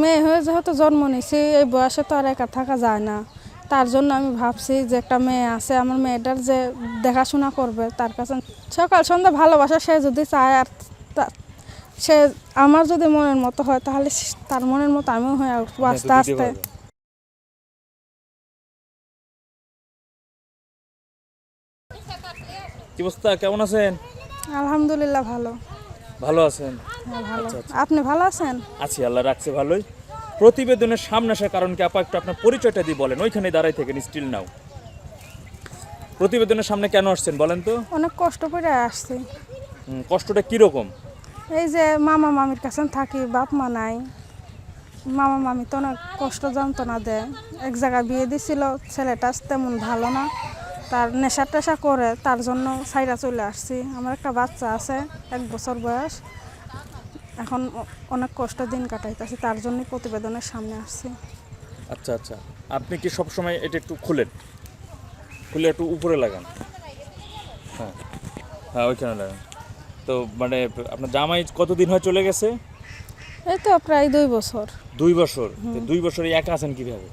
মেয়ে হয়ে যেহেতু জন্ম নিয়েছি এই বয়সে তো আর একা থাকা যায় না। তার জন্য আমি ভাবছি যে একটা মেয়ে আছে আমার মেয়েটার যে দেখাশোনা করবে তার কাছে সকাল সন্ধ্যা ভালোবাসা সে যদি চায় আর সে আমার যদি মনের মতো হয় তাহলে তার মনের মতো আমিও হয়ে উঠবো আপনি আস্তে আস্তে। কি অবস্থা? কেমন আছেন? আলহামদুলিল্লাহ ভালো। ভালো আছেন? হ্যাঁ আচ্ছা, আচ্ছা। আপনি ভালো আছেন? আছি আল্লাহ রাখছে ভালোই। প্রতিবেদনের সামনে আসার কারণ কি? আপা একটু আপনার পরিচয়টা দিয়ে বলেন। ওইখানে দাঁড়াই স্টিল নাও। প্রতিবেদনের সামনে কেন আসছেন বলেন তো? অনেক কষ্ট করে আসছি। কষ্টটা কীরকম? এই যে মামা মামির কাছে থাকি বাপ মা নাই। মামা মামি তো অনেক কষ্ট যন্ত্রণা দেয়। এক জায়গায় বিয়ে দিছিল ছেলেটা তেমন ভালো না। তার নেশা টেশা করে তার জন্য সাইডা চলে আসছি। আমার একটা বাচ্চা আছে এক বছর বয়স। এখন অনেক কষ্ট দিন কাটাইতেছি তার জন্যই প্রতিবেদনের সামনে আসছি। আচ্ছা আচ্ছা। আপনি কি সব সময় এটা একটু খুলেন? খুলে একটু উপরে লাগান। হ্যাঁ। হ্যাঁ ওইখানে লাগান। তো মানে আপনার জামাই কতদিন হয় চলে গেছে? এই তো প্রায় দুই বছর। দুই বছর। দুই বছর একা আছেন কীভাবে?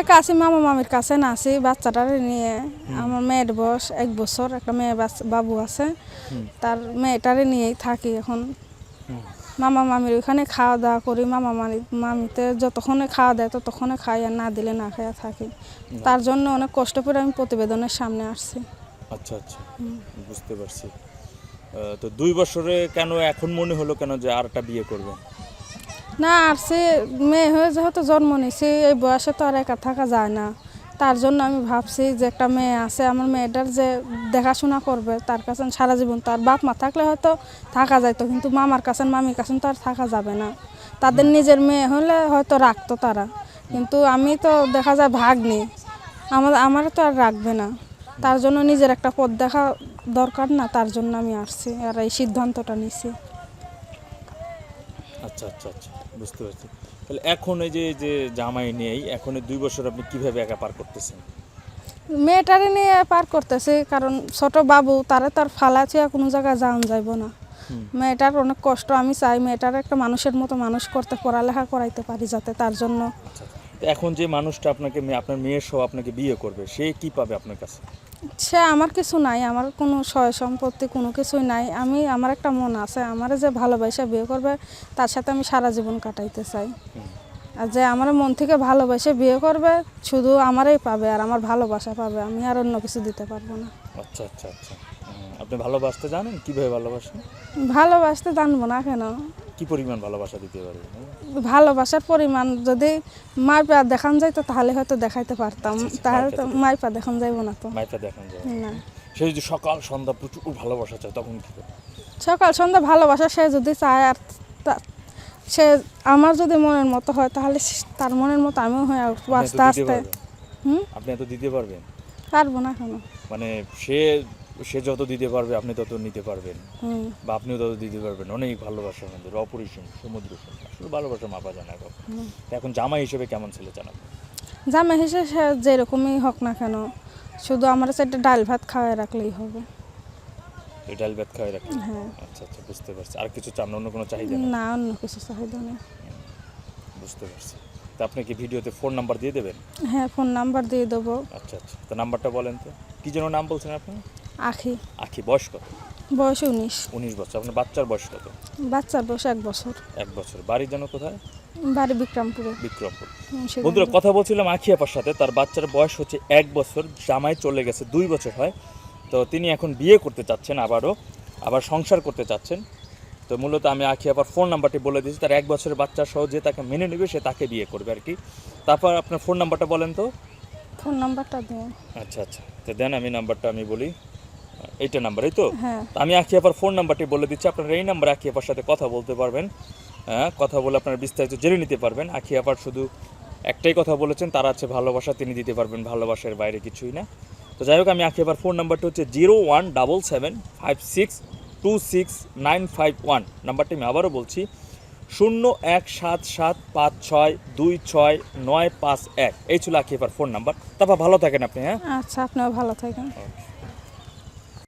এক আছি মামা মামির কাছে না আছি বাচ্চাটারে নিয়ে আমার মেয়ের বয়স এক বছর একটা মেয়ে বাবু আছে। তার মেয়েটারে নিয়েই থাকি এখন। মামা মামির ওখানে খাওয়া দাওয়া করি মামা মামি মামিতে যতক্ষণে খাওয়া দেয় ততক্ষণে খাই আর না দিলে না খাইয়া থাকি। তার জন্য অনেক কষ্ট করে আমি প্রতিবেদনের সামনে আসছি। আচ্ছা আচ্ছা। বুঝতে পারছি। তো দুই বছরে কেন এখন মনে হলো কেন যে আরটা বিয়ে করবেন? না আসছি মেয়ে হয়ে যেহেতু জন্ম নিয়েছি, এই বয়সে তো আর একা থাকা যায় না। তার জন্য আমি ভাবছি যে একটা মেয়ে আছে, আমার মেয়েটার যে দেখাশোনা করবে, তার কাছে সারা জীবন তার বাপ মা থাকলে হয়তো থাকা যাইতো, কিন্তু মামার কাছে, মামির কাছে তো আর থাকা যাবে না। তাদের নিজের মেয়ে হলে হয়তো রাখতো তারা, কিন্তু আমি তো দেখা যায় ভাগ নেই আমার আমার তো আর রাখবে না। তার জন্য নিজের একটা পথ দেখা দরকার না, তার জন্য আমি আসছি, আর এই সিদ্ধান্তটা নিছি আচ্ছা আচ্ছা আচ্ছা বুঝতে পারছি। তাহলে এখন এই যে যে জামাই নেই এখন দুই বছর আপনি কীভাবে একা পার করতেছেন? মেয়েটারে নিয়ে পার করতেছি কারণ ছোট বাবু তারে তার ফালাচ্ছে কোনো জায়গায় যাওয়া যাইব না। মেয়েটার অনেক কষ্ট আমি চাই মেয়েটার একটা মানুষের মতো মানুষ করতে পড়ালেখা করাইতে পারি যাতে তার জন্য। আচ্ছা এখন যে মানুষটা আপনাকে আপনার মেয়ের সহ আপনাকে বিয়ে করবে সে কি পাবে আপনার কাছে? সে আমার কিছু নাই আমার কোনো সয় সম্পত্তি কোনো কিছুই নাই। আমি আমার একটা মন আছে আমার যে ভালোবাসা বিয়ে করবে তার সাথে আমি সারা জীবন কাটাইতে চাই। আর যে আমার মন থেকে ভালোবাসে বিয়ে করবে শুধু আমারই পাবে আর আমার ভালোবাসা পাবে আমি আর অন্য কিছু দিতে পারব না। আচ্ছা আচ্ছা আচ্ছা। আপনি ভালোবাসতে জানেন? কীভাবে ভালোবাসেন? ভালোবাসতে জানব না কেন? কি পরিমাণ ভালোবাসা দিতে পারবেন হ্যাঁ? ভালোবাসার পরিমাণ যদি মাইপা দেখান যায় তো তাহলে হয়তো দেখাইতে পারতাম। আচ্ছা, তাহলে তো মাইপা মাইপা দেখান যাইব না তো। মাইটা দেখান যায় না। সে যদি সকাল সন্ধ্যা প্রচুর ভালোবাসা চায় তখন কি সকাল সন্ধ্যা ভালোবাসা সে যদি চায় আর সে আমার যদি মনের মতো হয় তাহলে তার মনের মতো আমিও হয়ে আস্তে আস্তে। আপনি এত দিতে পারবেন? পারব না কেন মানে সে সে যত দিতে পারবে আপনি তত নিতে পারবেন। বা আপনিও তত দিতে পারবেন। অনেক ভালোবাসা আমাদের অপরিসীম সমুদ্র সম। আসলে ভালোবাসা মাপা যায় না কখনো। এখন জামাই হিসেবে কেমন ছেলে চান আপনি? জামা হিসেবে সে যেরকমই হোক না কেন শুধু আমার সাথে ডাল ভাত খাওয়াই রাখলেই হবে। ডাল ভাত খাওয়াই রাখেন হ্যাঁ। আচ্ছা আচ্ছা বুঝতে পারছি। আর কিছু চান? অন্য কোনো চাহিদা না অন্য কিছু চাহিদা নেই। বুঝতে পারছি। তা আপনি কি ভিডিওতে ফোন নাম্বার দিয়ে দেবেন? হ্যাঁ ফোন নাম্বার দিয়ে দেবো। আচ্ছা আচ্ছা। তো নাম্বারটা বলেন তো। কি যেন নাম বলছেন আপনি? আখি। আখি বয়স কত? বয়স উনিশ। উনিশ বছর। আপনার বাচ্চার বয়স কত? বাচ্চার বয়স এক বছর। এক বছর। বাড়ি যেন কোথায়? বাড়ি বিক্রমপুরে। বিক্রমপুর। বন্ধুরা কথা বলছিলাম আখি আপার সাথে। তার বাচ্চার বয়স হচ্ছে এক বছর। জামাই চলে গেছে দুই বছর হয়। তো তিনি এখন বিয়ে করতে চাচ্ছেন আবারও। আবার সংসার করতে চাচ্ছেন। তো মূলত আমি আখি আপার ফোন নাম্বারটি বলে দিয়েছি। তার এক বছরের বাচ্চা সহ যে তাকে মেনে নেবে সে তাকে বিয়ে করবে আর কি। তারপর আপনার ফোন নাম্বারটা বলেন তো। ফোন নাম্বারটা দিন। আচ্ছা আচ্ছা। তো দেন আমি নাম্বারটা আমি বলি। এইটা নাম্বারই তো? হ্যাঁ। তো আমি আখি আপার ফোন নাম্বারটি বলে দিচ্ছি। আপনারা এই নাম্বার আখি আপার সাথে কথা বলতে পারবেন। হ্যাঁ কথা বলে আপনারা বিস্তারিত জেনে নিতে পারবেন। আখি আপার শুধু একটাই কথা বলেছেন তারা আছে ভালোবাসা তিনি দিতে পারবেন ভালোবাসার বাইরে কিছুই না। তো যাই হোক আমি আখি আপার ফোন নাম্বারটি হচ্ছে zero one double seven five six two six nine five one. নাম্বারটি আমি আবারও বলছি শূন্য এক সাত সাত পাঁচ ছয় দুই ছয় নয় পাঁচ এক। এই ছিল আপার ফোন নাম্বার তারপর ভালো থাকেন আপনি হ্যাঁ? আচ্ছা আপনিও ভালো থাকেন.